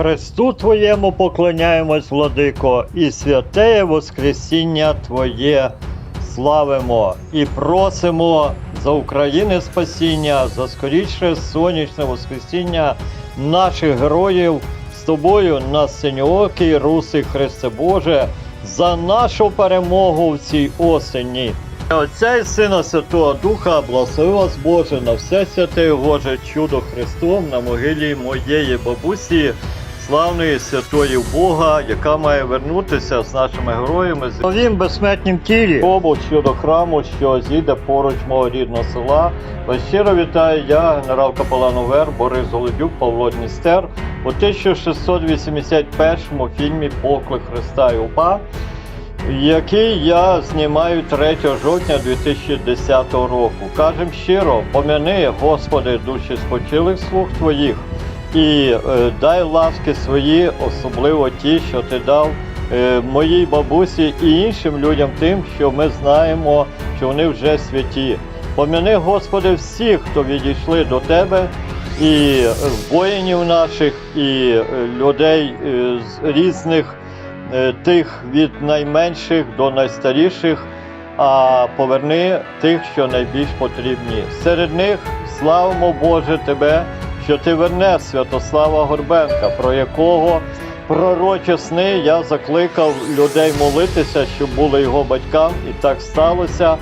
Христу Твоєму поклоняємось, владико, і святеє Воскресіння Твоє славимо. І просимо за України спасіння, за скоріше сонячне Воскресіння наших героїв з тобою на синьоокий Руси Христе Боже, за нашу перемогу в цій осені. Отця і Сина Святого Духа, благослови вас Боже на все святе Боже чудо Христом на могилі моєї бабусі, славної святої Бога, яка має вернутися з нашими героями з новім безсмертнім тілі. Обу щодо храму, що зійде поруч мого рідного села. Вас щиро вітаю я, генерал капелан УВР Борис Голодюк, Павло Дністер у 1681 фільмі Поклик Христа і УПА який я знімаю 3 жовтня 2010 року. Кажем щиро, помяни, Господи, душі спочилих слуг Твоїх, і е, дай ласки свої, особливо ті, що ти дав е, моїй бабусі і іншим людям, тим, що ми знаємо, що вони вже святі. Помяни, Господи, всіх, хто відійшли до Тебе, і воїнів наших, і е, людей з різних тих від найменших до найстаріших, а поверни тих, що найбільш потрібні. Серед них славимо Боже Тебе, що ти вернеш Святослава Горбенка, про якого пророчі сни я закликав людей молитися, щоб були його батькам, і так сталося.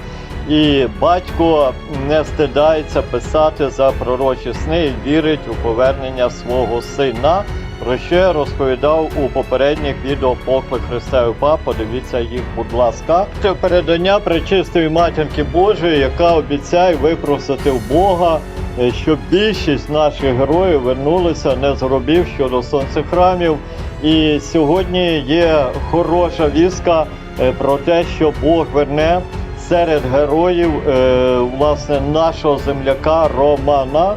І батько не стидається писати за пророчі сни і вірить у повернення свого сина. Про що я розповідав у попередніх відео Поклик Христа і УПА. Подивіться їх, будь ласка. Це передання Пречистої матінки Божої, яка обіцяє випросити в Бога, е, щоб більшість наших героїв вернулися не з гробів щодо сонцехрамів. І сьогодні є хороша вістка е, про те, що Бог верне серед героїв е, власне нашого земляка Романа.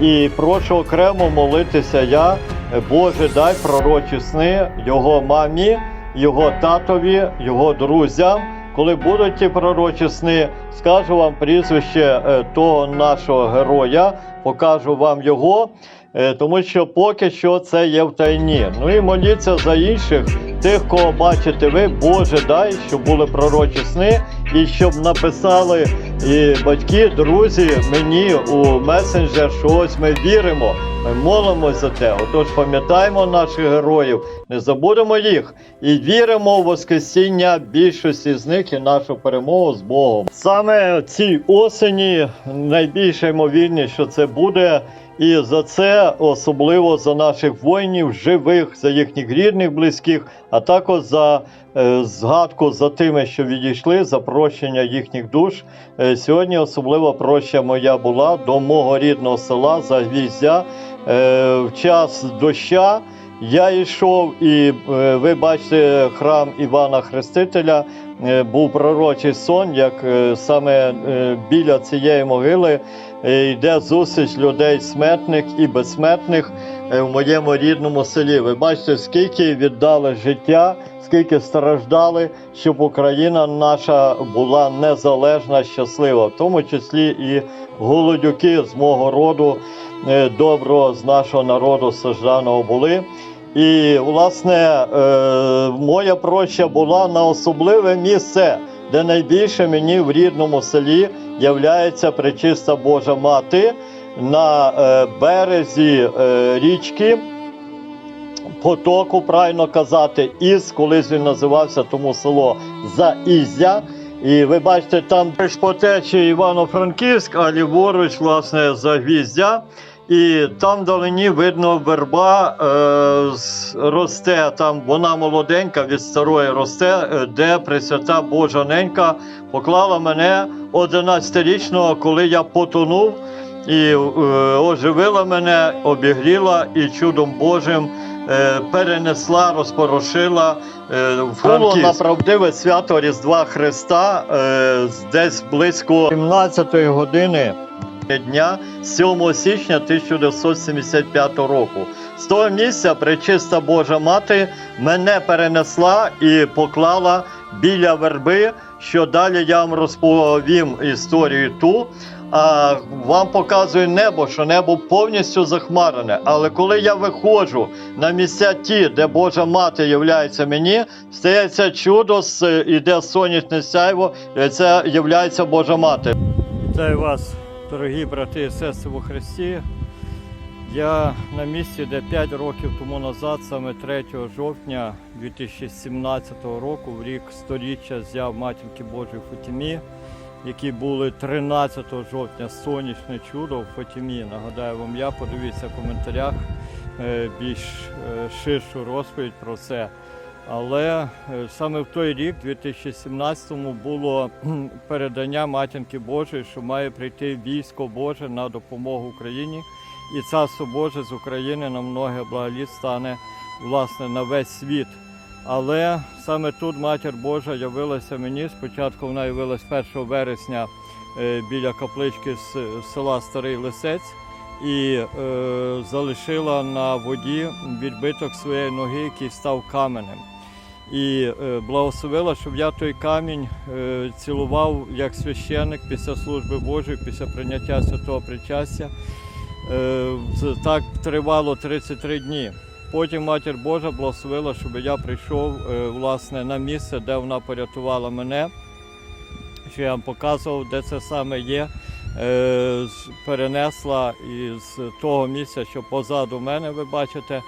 І прошу окремо молитися я. Боже, дай пророчі сни його мамі, його татові, його друзям. Коли будуть ті пророчі сни, скажу вам прізвище е, того нашого героя, покажу вам його, е, тому що поки що це є в тайні. Ну і моліться за інших, тих, кого бачите ви, Боже, дай, щоб були пророчі сни, і щоб написали і батьки, друзі мені у месенджер, що ось ми віримо. Ми молимось за те. Отож, пам'ятаємо наших героїв, не забудемо їх і віримо в Воскресіння більшості з них і нашу перемогу з Богом. Саме цій осені найбільше ймовірність, що це буде. І за це особливо за наших воїнів, живих, за їхніх рідних, близьких, а також за е, згадку за тими, що відійшли, за прощення їхніх душ. Е, сьогодні особливо проща моя була до мого рідного села Загвіздя. Е, в час доща я йшов, і е, ви бачите храм Івана Хрестителя. Е, був пророчий сон, як саме біля цієї могили йде зустріч людей смертних і безсмертних е, в моєму рідному селі. Ви бачите, скільки віддали життя, скільки страждали, щоб Україна наша була незалежна, щаслива, в тому числі і голодюки з мого роду, е, доброго з нашого народу сажданого були. І, власне, е, моя проща була на особливе місце, де найбільше мені в рідному селі являється пречиста Божа Мати на е, березі е, річки. Потоку, правильно казати, із колись він називався тому село Заізя. І ви бачите, там по течії Івано-Франківськ, а ліворуч, власне, Загвіздя. І там вдалині видно верба е, росте, там вона молоденька від старої росте, е, де Пресвята Божа Ненька поклала мене 11-річного, коли я потонув, і е, оживила мене, обігріла і чудом Божим е, перенесла, розпорошила е, в Франківськ. на правдиве свято Різдва Христа е, десь близько 17 години дня 7 січня 1975 року. З того місця пречиста Божа Мати мене перенесла і поклала біля верби, що далі я вам розповім історію ту. а вам показує небо, що небо повністю захмарене. Але коли я виходжу на місця ті, де Божа мати являється мені, стається чудо, іде сонячне сяйво, і це являється Божа мати. Вітаю вас, дорогі брати і сестри у Христі. Я на місці, де 5 років тому назад, саме 3 жовтня 2017 року, в рік сторіччя з'яв Матінки Божої в Фатімі, які були 13 жовтня сонячне чудо в Фатімі. Нагадаю вам я, подивіться в коментарях е, більш е, ширшу розповідь про це. Але е, саме в той рік, 2017-му, було передання Матінки Божої, що має прийти військо Боже на допомогу Україні. І царство Боже з України на многе благоліт стане власне на весь світ. Але саме тут Матір Божа явилася мені. Спочатку вона явилась 1 вересня е, біля каплички з села Старий Лисець і е, залишила на воді відбиток своєї ноги, який став каменем. І е, благословила, щоб я той камінь е, цілував як священник після служби Божої, після прийняття святого причастя. Е, Так тривало 33 дні. Потім Матір Божа благословила, щоб я прийшов власне на місце, де вона порятувала мене. Що я вам показував, де це саме є. Перенесла із того місця, що позаду мене, ви бачите,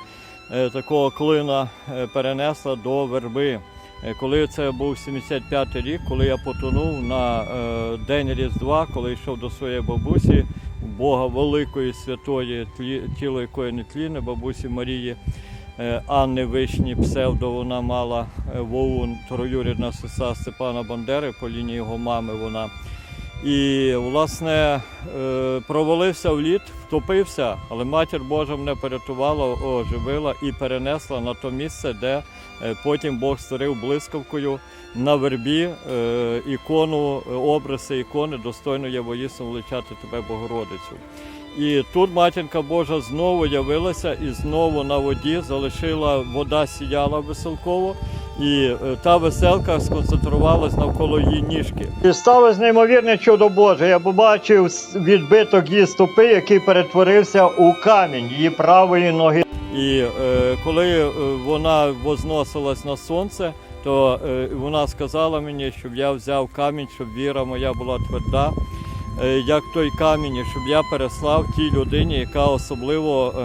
такого клина е, перенесла до верби. Е, Коли це був 75-й рік, коли я потонув на е, день Різдва, коли йшов до своєї бабусі, Бога великої святої, тіло якої не тліне, бабусі Марії е, Анни Вишні, псевдо вона мала е, Воун, троюрідна сестра Степана Бандери, по лінії його мами вона. І, власне, е, провалився в лід, втопився, але матір Божа мене порятувала, оживила і перенесла на то місце, де е, потім Бог створив блискавкою на вербі е, ікону, образи ікони, достойно є воїстину величати тебе Богородицю. І тут матінка Божа знову явилася і знову на воді залишила вода сіяла веселково, і е, та веселка сконцентрувалась навколо її ніжки. І сталося неймовірне чудо Боже. Я побачив відбиток її стопи, який перетворився у камінь її правої ноги. І е, коли е, вона возносилась на сонце, то е, вона сказала мені, щоб я взяв камінь, щоб віра моя була тверда, е, як той камінь, щоб я переслав тій людині, яка особливо е,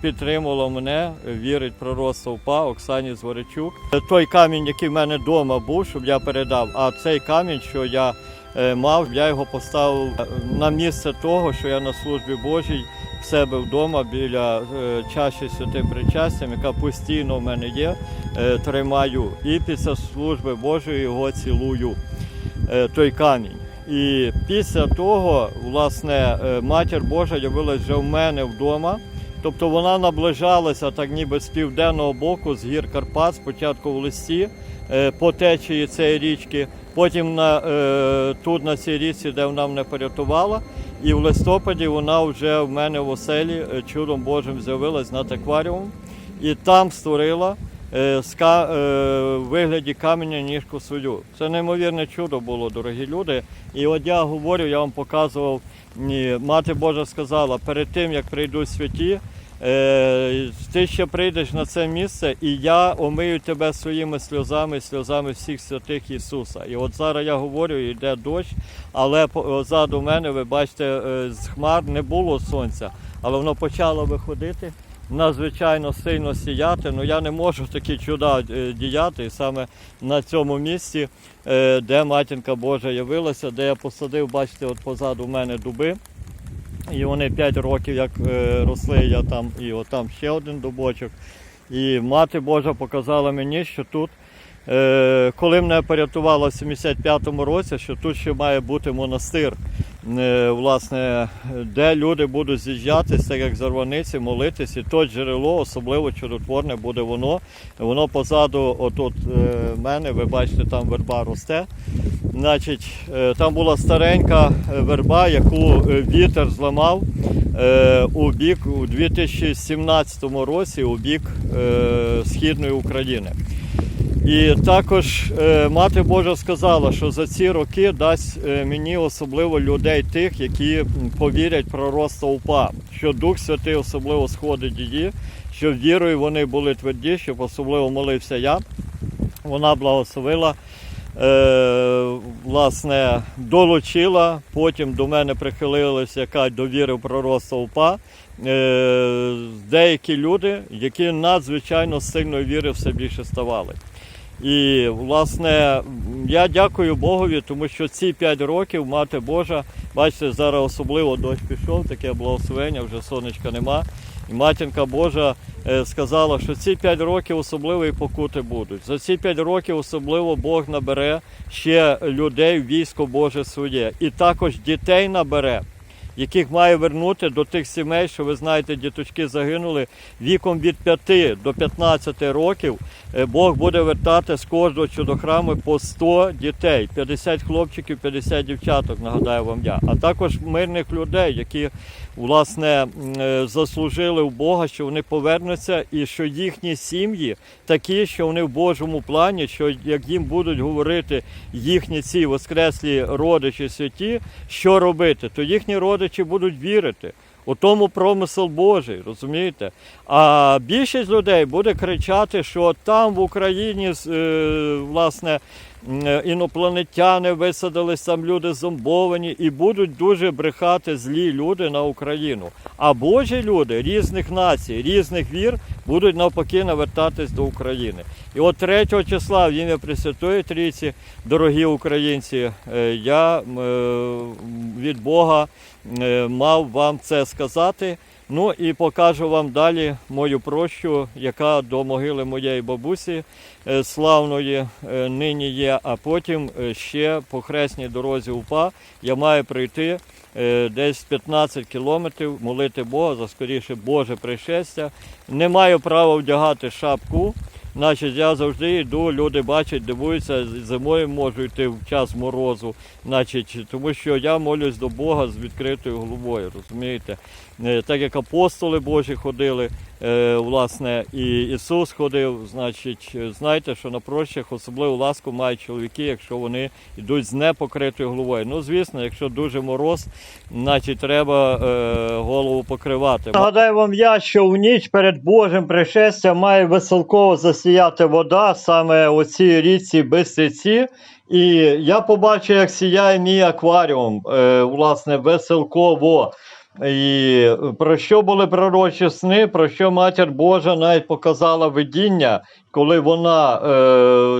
підтримувала мене, вірить пророцтво УПА Оксані Зворичук. Той камінь, який в мене вдома був, щоб я передав, а цей камінь, що я е, мав, я його поставив е, на місце того, що я на службі Божій в себе вдома біля е, чаші святим причастям, яка постійно в мене є, тримаю. І після служби Божої його цілую, той камінь. І після того, власне, матір Божа явилась вже в мене вдома. Тобто вона наближалася так ніби з південного боку, з гір Карпат, спочатку в листі е, по течії цієї річки, потім на, е, тут на цій річці, де вона мене порятувала. І в листопаді вона вже в мене в оселі е, чудом Божим з'явилась над акваріумом і там створила в вигляді каменя ніжку свою. Це неймовірне чудо було, дорогі люди. І от я говорю, я вам показував, ні, мати Божа сказала, перед тим як прийдуть святі. Е, ти ще прийдеш на це місце, і я омию тебе своїми сльозами, сльозами всіх святих Ісуса. І от зараз я говорю, йде дощ, але позаду мене, ви бачите, е, з хмар не було сонця, але воно почало виходити. Надзвичайно сильно сіяти, ну я не можу такі чуда е, діяти. Саме на цьому місці, де матінка Божа явилася, де я посадив, бачите, от позаду мене дуби. І вони 5 років як е, росли, я там і отам ще один дубочок. І мати Божа показала мені, що тут, коли мене порятувала в 75-му році, що тут ще має бути монастир, е, власне, де люди будуть з'їжджатися, як зарваниці, молитись, і то джерело, особливо чудотворне буде воно. Воно позаду, отут е, мене, ви бачите, там верба росте. Значить, е, там була старенька е, верба, яку е, вітер зламав е, у бік у 2017 році у бік е, східної України. І також е, Мати Божа сказала, що за ці роки дасть е, мені особливо людей тих, які повірять пророцтво УПА, що Дух Святий особливо сходить її, що вірою вони були тверді, щоб особливо молився я. Вона благословила, е, власне, долучила, потім до мене прихилилися, яка довірив пророцтво УПА. Е, деякі люди, які надзвичайно сильно віри все більше ставали. І, власне, я дякую Богові, тому що ці 5 років Мати Божа, бачите, зараз особливо дощ пішов, таке благословення, вже сонечка нема. І матінка Божа е, сказала, що ці 5 років особливі покути будуть. За ці 5 років особливо Бог набере ще людей в військо Боже своє. І також дітей набере яких має вернути до тих сімей, що ви знаєте, діточки загинули віком від 5 до 15 років. Е, Бог буде вертати з кожного чудохраму по 100 дітей, 50 хлопчиків, 50 дівчаток, нагадаю вам я. А також мирних людей, які власне е, заслужили у Бога, що вони повернуться, і що їхні сім'ї такі, що вони в Божому плані, що як їм будуть говорити їхні ці воскреслі родичі святі, що робити, то їхні родичі будуть вірити. У тому промисел Божий, розумієте? А більшість людей буде кричати, що там в Україні е, власне інопланетяни висадились, там люди зомбовані, і будуть дуже брехати злі люди на Україну. А Божі люди різних націй, різних вір будуть навпаки навертатись до України. І от 3 числа в ім'я Пресвятої Трійці, дорогі українці, е, я е, від Бога е, мав вам це сказати. Ну і покажу вам далі мою прощу, яка до могили моєї бабусі е, славної е, нині є. А потім е, ще по хресній дорозі УПА я маю прийти десь 15 кілометрів, молити Бога за скоріше Боже пришестя. Не маю права вдягати шапку. Значить, я завжди йду, люди бачать, дивуються, зимою можу йти в час морозу, значить, тому що я молюсь до Бога з відкритою головою, розумієте? Е, Так як апостоли Божі ходили, е, власне, і Ісус ходив, значить, е, знайте, що на прощах особливу ласку мають чоловіки, якщо вони йдуть з непокритою головою. Ну, звісно, якщо дуже мороз, значить треба голову покривати. Нагадаю вам я, що в ніч перед Божим пришестям має веселково засіяти вода, саме у цій річці Бистриці. І я побачив, як сіяє мій акваріум, власне, веселково. І про що були пророчі сни, про що Матір Божа навіть показала видіння, коли вона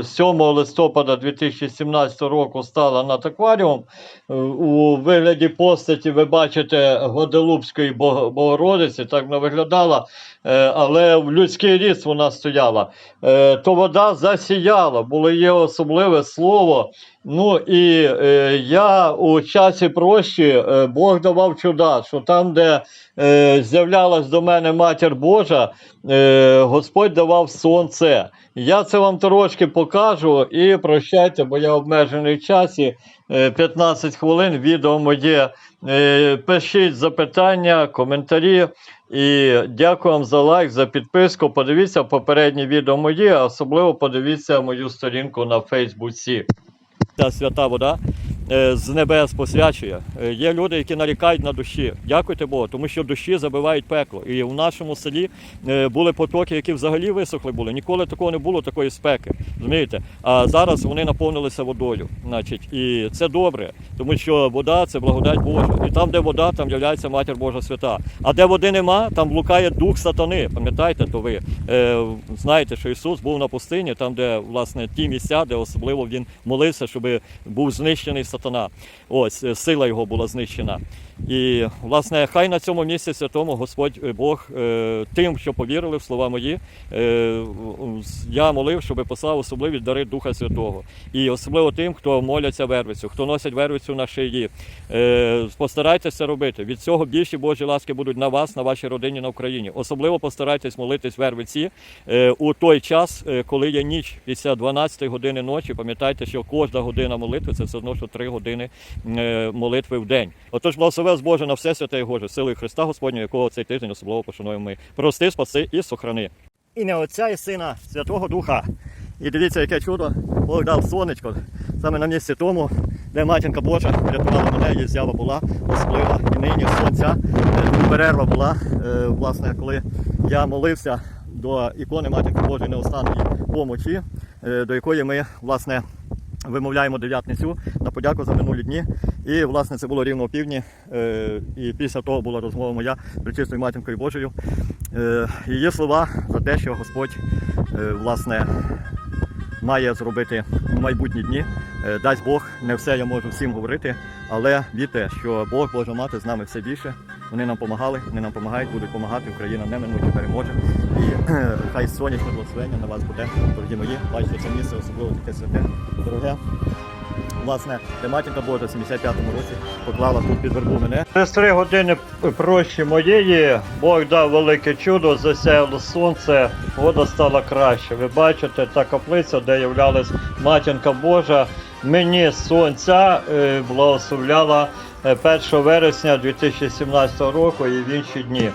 е, 7 листопада 2017 року стала над акваріумом. Е, у вигляді постаті ви бачите Годелупської Бог- Богородиці, так вона виглядала, е, але в людський ріст вона стояла. Е, то вода засіяла, було її особливе слово. Ну і е, я у часі прощі е, Бог давав чуда, що там, де е, з'являлась до мене Матір Божа, е, Господь давав сонце. Я це вам трошки покажу і прощайте, бо я обмежений в часі. Е, 15 хвилин відео моє. Е, Пишіть запитання, коментарі. І дякую вам за лайк, за підписку. Подивіться попередні відео мої, а особливо подивіться мою сторінку на Фейсбуці. Ця свята вода е, з небес посвячує. Е, Є люди, які нарікають на душі. Дякуйте Богу, тому що душі забивають пекло. І в нашому селі е, були потоки, які взагалі висохли були. Ніколи такого не було, такої спеки. Розумієте? А зараз вони наповнилися водою. Значить, і це добре, тому що вода це благодать Божа. І там, де вода, там являється матір Божа свята. А де води нема, там блукає дух сатани. Пам'ятаєте, то ви е, знаєте, що Ісус був на пустині, там, де власне ті місця, де особливо він молився, щоб був знищений сатана. Ось е, сила його була знищена. І власне, хай на цьому місці святому Господь е, Бог е, тим, що повірили в слова мої, е, я молив, щоб послав особливі дари Духа Святого. І особливо тим, хто моляться вервицю, хто носить вервицю на шиї. Постарайтеся робити. Від цього більші Божі ласки будуть на вас, на вашій родині на Україні. Особливо постарайтесь молитись вервиці у той час, коли є ніч після 12 години ночі. Пам'ятайте, що кожна година молитви це все одно, що 3 години молитви в день. Отож, благослови вас Боже на все святе і Боже, силою Христа Господнього, якого цей тиждень особливо пошануємо ми. Прости, спаси і сохрани. Ім'я Отця і Сина, Святого Духа. І дивіться, яке чудо, Бог дав сонечко. Саме на місці тому, де матінка Божа врятувала мене, її зява була особлива. І нині сонця. Е, перерва була, е, власне, коли я молився до ікони Матінки Божої неостанної помочі, е, до якої ми, власне, вимовляємо дев'ятницю на подяку за минулі дні. І, власне, це було рівно о півдні. Е, І після того була розмова моя з Пречистою Матінкою Божою. Е, Її слова за те, що Господь, е, власне, має зробити у майбутні дні. Дасть Бог, не все я можу всім говорити, але вірте, що Бог, Божа мати з нами все більше. Вони нам допомагали, вони нам допомагають, будуть допомагати. Україна неминуче переможе. І хай сонячне благословення на вас буде, дорогі мої. Бачите, це місце особливо таке святе, дороге. Власне, матінка Божа в 75-му році поклала тут під вербу мене. Через три години прощі моєї Бог дав велике чудо, засяяло сонце, вода стала краще. Ви бачите, та каплиця, де являлась матінка Божа, мені сонця е, благословляла 1 вересня 2017 року і в інші дні.